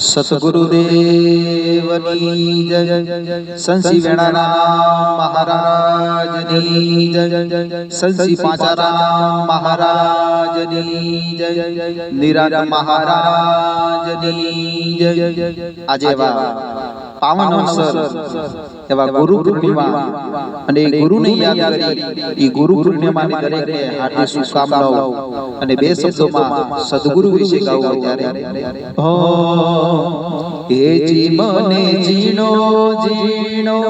સતગુરુદેવની જય સંસી વેણારામ મહારાજની જય સંસી પાંચારામ મહારાજની જય નિરાત મહારાજની જય આજે એવા પાવન અવસર એવા ગુરુ પૂર્ણિમા અને એ ગુરુને યાદ કરી, એ ગુરુ પૂર્ણિમાની દરેકને હાર્દિક શુભકામનાઓ અને બે શબ્દોમાં સદગુરુ વિશે ગાવું ત્યારે, હો, હે જીવને જીણો જીણો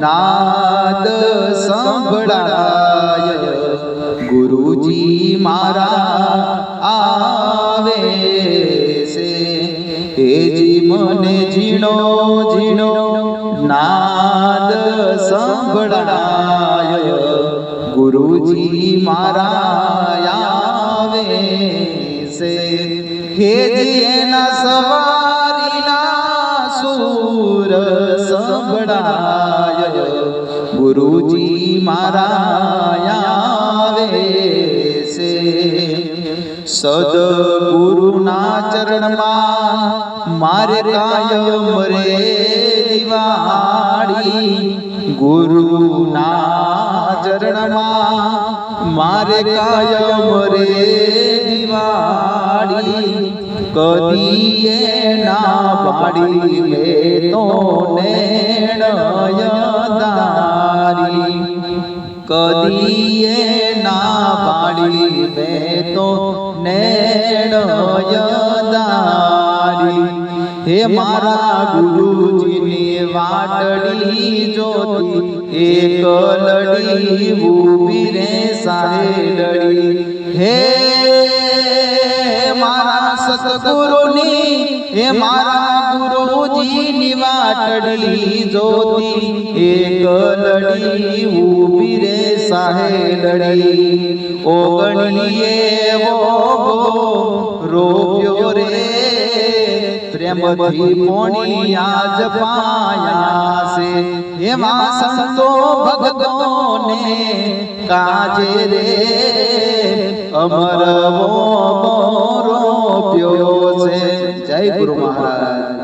નાદ સંભળાય. ગુરુજી મારા આવે છે. હે જીવને ઝીણો ઝીણો નાદ સંભળાય ગુરુજી મારા આવે છે. સવારીના સુર સંભળાય ગુરુજી મારા સદગુરુના ચરણમાં મારે કાયમ રે દિવાળી. ગુરુના ચરણમાં મારે કાયમ રે દિવાળી. કદી ના પાડી લે તો નેણય દારી કદી ના પાડી લે તો નેણય દારી હે મારા ગુરુજીની વાટડી જોતી એક લડી ઊભી રે સારે લડી હે મારા સતગુરુની હે મારા ગુરુજીની વાટડી જોતી એક લડી ઊભી રે સાહે લડી ઓગણીએ એવો રોપ્યો રે. પ્રેમથી પોણી આજ પાયા છે. એમાં સંતો ભગતોને કાજે રે. અમર મોરો પ્યો છે. જય ગુરુ મહારાજ.